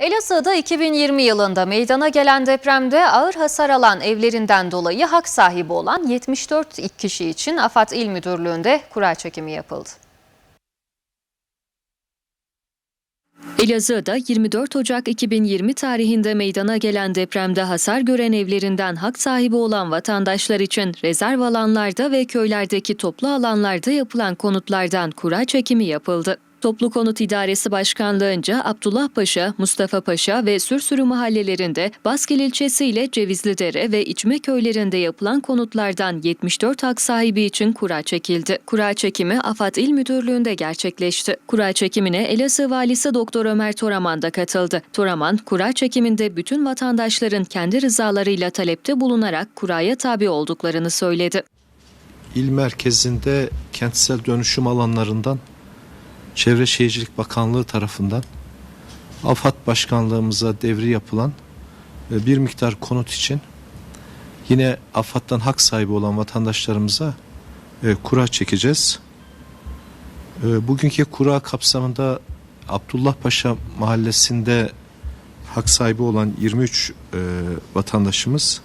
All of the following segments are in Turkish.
Elazığ'da 2020 yılında meydana gelen depremde ağır hasar alan evlerinden dolayı hak sahibi olan 74 kişi için AFAD İl Müdürlüğü'nde kura çekimi yapıldı. Elazığ'da 24 Ocak 2020 tarihinde meydana gelen depremde hasar gören evlerinden hak sahibi olan vatandaşlar için rezerv alanlarda ve köylerdeki toplu alanlarda yapılan konutlardan kura çekimi yapıldı. Toplu Konut İdaresi Başkanlığı'nca Abdullah Paşa, Mustafa Paşa ve Sürsürü mahallelerinde Baskil ilçesi ile Cevizlidere ve İçme köylerinde yapılan konutlardan 74 hak sahibi için kura çekildi. Kura çekimi AFAD İl Müdürlüğü'nde gerçekleşti. Kura çekimine Elazığ Valisi Doktor Ömer Toraman da katıldı. Toraman, kura çekiminde bütün vatandaşların kendi rızalarıyla talepte bulunarak kuraya tabi olduklarını söyledi. İl merkezinde kentsel dönüşüm alanlarından Çevre Şehircilik Bakanlığı tarafından AFAD Başkanlığımıza devri yapılan e, bir miktar konut için yine AFAD'dan hak sahibi olan vatandaşlarımıza e, kura çekeceğiz. E, Bugünkü kura kapsamında Abdullah Paşa mahallesinde hak sahibi olan 23 e, vatandaşımız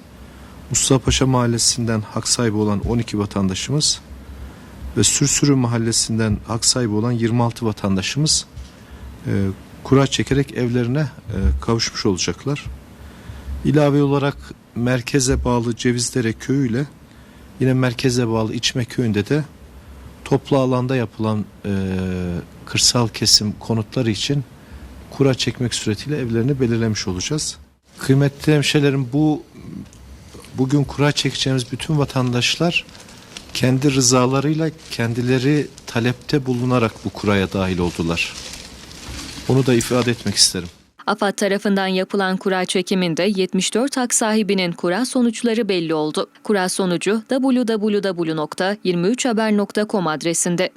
Mustafa Paşa mahallesinden hak sahibi olan 12 vatandaşımız ve Sürsürü mahallesinden hak sahibi olan 26 vatandaşımız e, kura çekerek evlerine e, kavuşmuş olacaklar. İlave olarak merkeze bağlı Cevizdere köyü ile yine merkeze bağlı İçme köyünde de toplu alanda yapılan e, kırsal kesim konutları için kura çekmek suretiyle evlerini belirlemiş olacağız. Kıymetli hemşehrilerim bu bugün kura çekeceğimiz bütün vatandaşlar kendi rızalarıyla kendileri talepte bulunarak bu kuraya dahil oldular. Onu da ifade etmek isterim. AFAD tarafından yapılan kura çekiminde 74 hak sahibinin kura sonuçları belli oldu. Kura sonucu www.23haber.com adresinde.